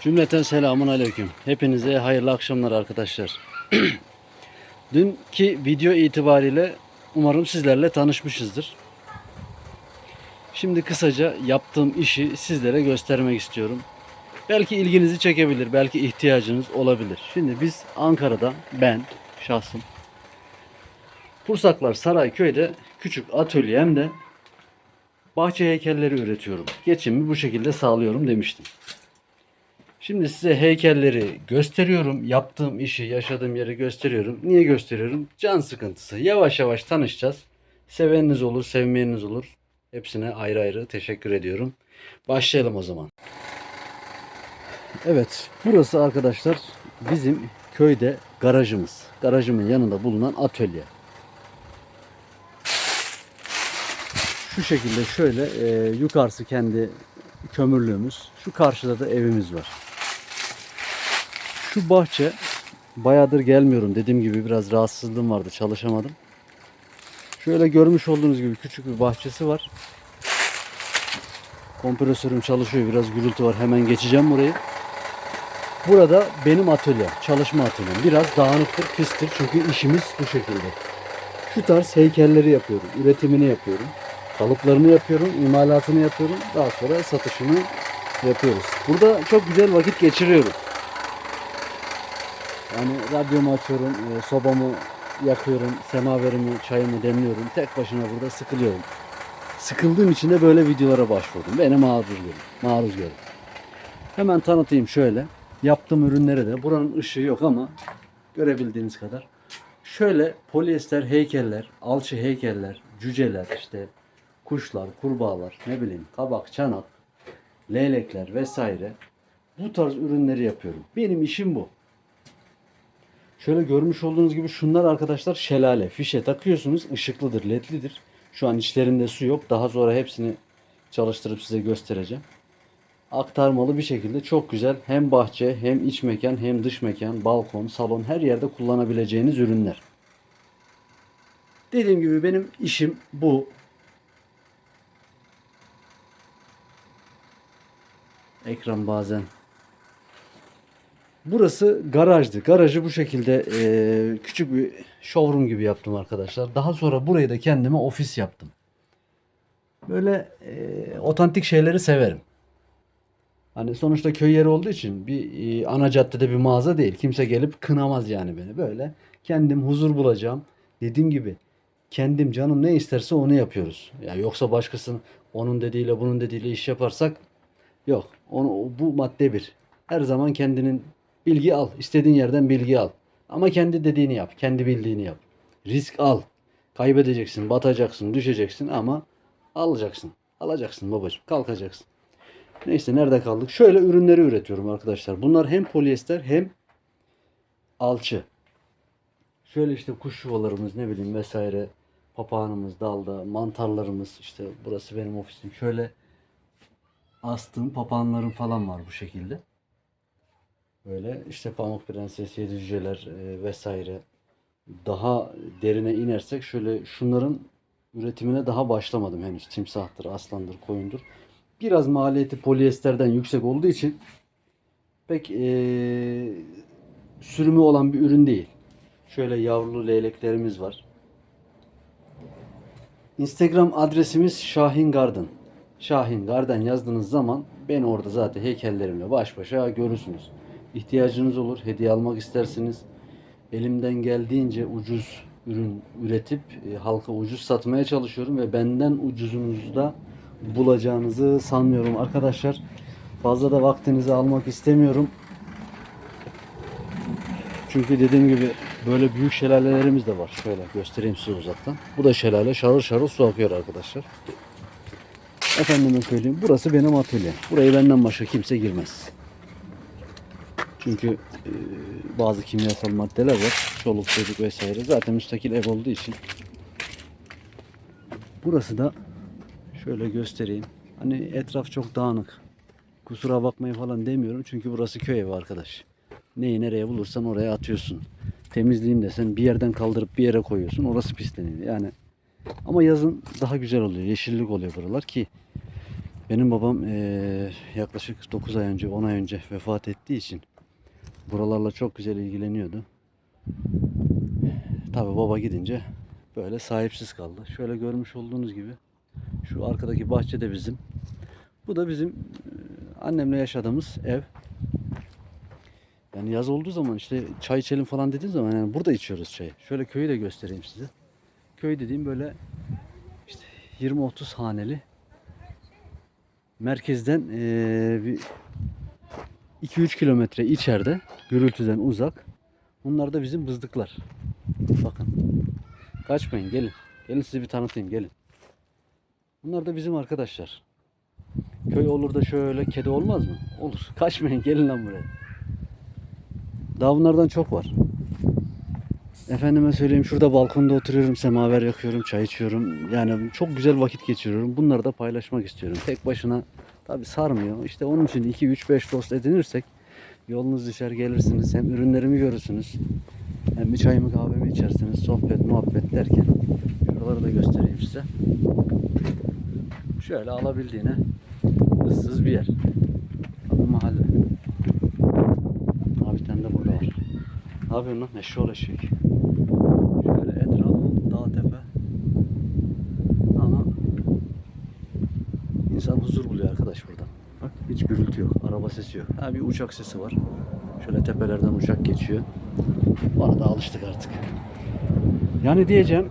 Cümleten selamun aleyküm. Hepinize hayırlı akşamlar arkadaşlar. Dünkü video itibariyle umarım sizlerle tanışmışızdır. Şimdi kısaca yaptığım işi sizlere göstermek istiyorum. Belki ilginizi çekebilir, belki ihtiyacınız olabilir. Şimdi biz Ankara'da ben şahsım Pursaklar Sarayköy'de küçük atölyemde bahçe heykelleri üretiyorum. Geçimimi bu şekilde sağlıyorum demiştim. Şimdi size heykelleri gösteriyorum. Yaptığım işi, yaşadığım yeri gösteriyorum. Niye gösteriyorum? Can sıkıntısı. Yavaş yavaş tanışacağız. Seveniniz olur, sevmeyeniniz olur. Hepsine ayrı ayrı teşekkür ediyorum. Başlayalım o zaman. Evet, burası arkadaşlar bizim köyde garajımız. Garajımın yanında bulunan atölye. Şu şekilde şöyle e, yukarısı kendi kömürlüğümüz. Şu karşıda da evimiz var. Şu bahçe bayağıdır gelmiyorum. Dediğim gibi biraz rahatsızlığım vardı. Çalışamadım. Şöyle görmüş olduğunuz gibi küçük bir bahçesi var. Kompresörüm çalışıyor. Biraz gürültü var. Hemen geçeceğim burayı. Burada benim atölyem. Çalışma atölyem. Biraz dağınıktır, pistir. Çünkü işimiz bu şekilde. Şu tarz heykelleri yapıyorum. Üretimini yapıyorum. Kalıplarını yapıyorum. imalatını yapıyorum. Daha sonra satışını yapıyoruz. Burada çok güzel vakit geçiriyorum. Yani radyomu açıyorum, e, sobamı yakıyorum, semaverimi, çayımı demliyorum. Tek başına burada sıkılıyorum. Sıkıldığım için de böyle videolara başvurdum. Beni maruz görün. Maruz görün. Hemen tanıtayım şöyle. Yaptığım ürünleri de. Buranın ışığı yok ama görebildiğiniz kadar. Şöyle polyester heykeller, alçı heykeller, cüceler, işte kuşlar, kurbağalar, ne bileyim kabak, çanak, leylekler vesaire. Bu tarz ürünleri yapıyorum. Benim işim bu. Şöyle görmüş olduğunuz gibi şunlar arkadaşlar şelale. Fişe takıyorsunuz. ışıklıdır, ledlidir. Şu an içlerinde su yok. Daha sonra hepsini çalıştırıp size göstereceğim. Aktarmalı bir şekilde çok güzel hem bahçe hem iç mekan hem dış mekan, balkon, salon her yerde kullanabileceğiniz ürünler. Dediğim gibi benim işim bu. Ekran bazen Burası garajdı. Garajı bu şekilde e, küçük bir showroom gibi yaptım arkadaşlar. Daha sonra burayı da kendime ofis yaptım. Böyle e, otantik şeyleri severim. Hani sonuçta köy yeri olduğu için bir e, ana caddede bir mağaza değil. Kimse gelip kınamaz yani beni. Böyle kendim huzur bulacağım. Dediğim gibi kendim canım ne isterse onu yapıyoruz. Ya yoksa başkasının onun dediğiyle bunun dediğiyle iş yaparsak yok. Onu bu madde bir. Her zaman kendinin bilgi al. İstediğin yerden bilgi al. Ama kendi dediğini yap. Kendi bildiğini yap. Risk al. Kaybedeceksin, batacaksın, düşeceksin ama alacaksın. Alacaksın babacığım. Kalkacaksın. Neyse nerede kaldık? Şöyle ürünleri üretiyorum arkadaşlar. Bunlar hem polyester hem alçı. Şöyle işte kuş yuvalarımız ne bileyim vesaire papağanımız dalda, mantarlarımız işte burası benim ofisim. Şöyle astığım papağanlarım falan var bu şekilde. Böyle işte Pamuk Prenses, Yedi Cüceler e, vesaire. Daha derine inersek şöyle şunların üretimine daha başlamadım henüz. Timsahtır, aslandır, koyundur. Biraz maliyeti polyesterden yüksek olduğu için pek e, sürümü olan bir ürün değil. Şöyle yavrulu leyleklerimiz var. Instagram adresimiz Şahin Garden. Şahin Garden yazdığınız zaman beni orada zaten heykellerimle baş başa görürsünüz. İhtiyacınız olur, hediye almak istersiniz. Elimden geldiğince ucuz ürün üretip e, halka ucuz satmaya çalışıyorum ve benden ucuzunuzu da bulacağınızı sanmıyorum arkadaşlar. Fazla da vaktinizi almak istemiyorum. Çünkü dediğim gibi böyle büyük şelalelerimiz de var. Şöyle göstereyim size uzaktan. Bu da şelale. Şarıl şarıl su akıyor arkadaşlar. Efendime söyleyeyim. Burası benim atölyem. Burayı benden başka kimse girmez. Çünkü e, bazı kimyasal maddeler var. Çoluk çocuk vesaire. Zaten müstakil ev olduğu için. Burası da şöyle göstereyim. Hani etraf çok dağınık. Kusura bakmayın falan demiyorum. Çünkü burası köy evi arkadaş. Neyi nereye bulursan oraya atıyorsun. Temizleyeyim desen bir yerden kaldırıp bir yere koyuyorsun. Orası pisleniyor. Yani ama yazın daha güzel oluyor. Yeşillik oluyor buralar ki Benim babam eee, yaklaşık 9 ay önce 10 ay önce vefat ettiği için buralarla çok güzel ilgileniyordu. Tabi baba gidince böyle sahipsiz kaldı. Şöyle görmüş olduğunuz gibi şu arkadaki bahçe de bizim. Bu da bizim eee, annemle yaşadığımız ev. Yani yaz olduğu zaman işte çay içelim falan dediğim zaman yani burada içiyoruz çayı. Şöyle köyü de göstereyim size. Köy dediğim böyle işte 20-30 haneli. Merkezden eee, bir 2-3 kilometre içeride gürültüden uzak. Bunlar da bizim bızdıklar. Bakın. Kaçmayın gelin. Gelin sizi bir tanıtayım gelin. Bunlar da bizim arkadaşlar. Köy olur da şöyle kedi olmaz mı? Olur. Kaçmayın gelin lan buraya. Daha bunlardan çok var. Efendime söyleyeyim şurada balkonda oturuyorum, semaver yakıyorum, çay içiyorum. Yani çok güzel vakit geçiriyorum. Bunları da paylaşmak istiyorum. Tek başına tabi sarmıyor. İşte onun için 2 3 5 dost edinirsek yolunuz düşer gelirsiniz. Hem ürünlerimi görürsünüz. Hem bir çayımı kahvemi içersiniz. Sohbet, muhabbet derken şuraları da göstereyim size. Şöyle alabildiğine ıssız bir yer. Tabii mahalle. Abi de burada var. Ne yapıyorsun lan? Eşşoğlu eşek. Şöyle etraf, dağ tepe. Ama insan huzur buluyor arkadaş burada. Bak hiç gürültü yok. Araba sesi. Ha bir uçak sesi var. Şöyle tepelerden uçak geçiyor. Bu arada alıştık artık. Yani diyeceğim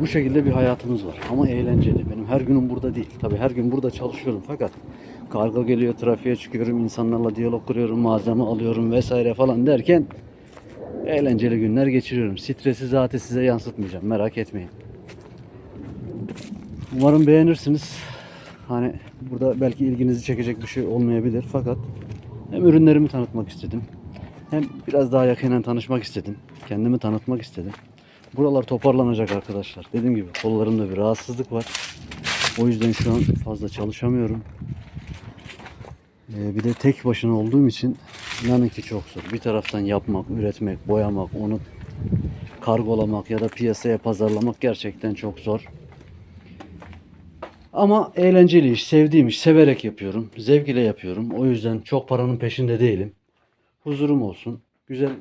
bu şekilde bir hayatımız var ama eğlenceli. Benim her günüm burada değil. Tabii her gün burada çalışıyorum fakat kargo geliyor, trafiğe çıkıyorum, insanlarla diyalog kuruyorum, malzeme alıyorum vesaire falan derken eğlenceli günler geçiriyorum. Stresi zaten size yansıtmayacağım. Merak etmeyin. Umarım beğenirsiniz. Hani burada belki ilginizi çekecek bir şey olmayabilir fakat hem ürünlerimi tanıtmak istedim. Hem biraz daha yakinen tanışmak istedim. Kendimi tanıtmak istedim. Buralar toparlanacak arkadaşlar. Dediğim gibi kollarımda bir rahatsızlık var. O yüzden şu an fazla çalışamıyorum. Ee, bir de tek başına olduğum için inanın ki çok zor. Bir taraftan yapmak, üretmek, boyamak, onu kargolamak ya da piyasaya pazarlamak gerçekten çok zor. Ama eğlenceli iş, sevdiğim iş, severek yapıyorum. Zevk ile yapıyorum. O yüzden çok paranın peşinde değilim. Huzurum olsun, güzel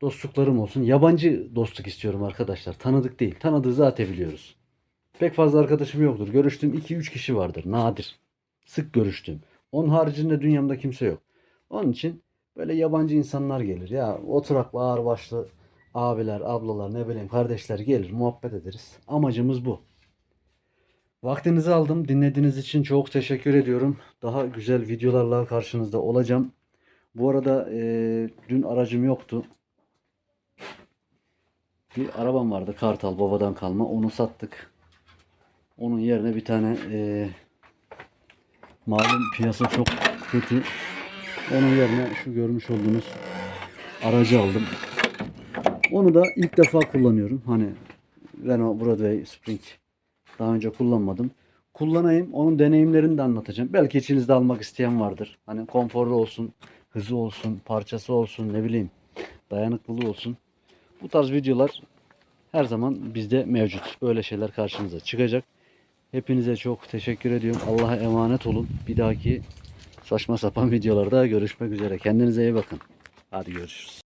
dostluklarım olsun. Yabancı dostluk istiyorum arkadaşlar. Tanıdık değil. Tanıdığı zaten biliyoruz. Pek fazla arkadaşım yoktur. Görüştüğüm 2-3 kişi vardır. Nadir. Sık görüştüğüm. Onun haricinde dünyamda kimse yok. Onun için böyle yabancı insanlar gelir. Ya oturaklı ağır başlı abiler, ablalar, ne bileyim kardeşler gelir. Muhabbet ederiz. Amacımız bu. Vaktinizi aldım. Dinlediğiniz için çok teşekkür ediyorum. Daha güzel videolarla karşınızda olacağım. Bu arada eee, dün aracım yoktu. Bir arabam vardı Kartal babadan kalma. Onu sattık. Onun yerine bir tane eee, malum piyasa çok kötü. Onun yerine şu görmüş olduğunuz aracı aldım. Onu da ilk defa kullanıyorum. Hani Renault Broadway Spring daha önce kullanmadım. Kullanayım. Onun deneyimlerini de anlatacağım. Belki içinizde almak isteyen vardır. Hani konforlu olsun, hızı olsun, parçası olsun, ne bileyim, dayanıklılığı olsun. Bu tarz videolar her zaman bizde mevcut. Böyle şeyler karşınıza çıkacak. Hepinize çok teşekkür ediyorum. Allah'a emanet olun. Bir dahaki saçma sapan videolarda görüşmek üzere. Kendinize iyi bakın. Hadi görüşürüz.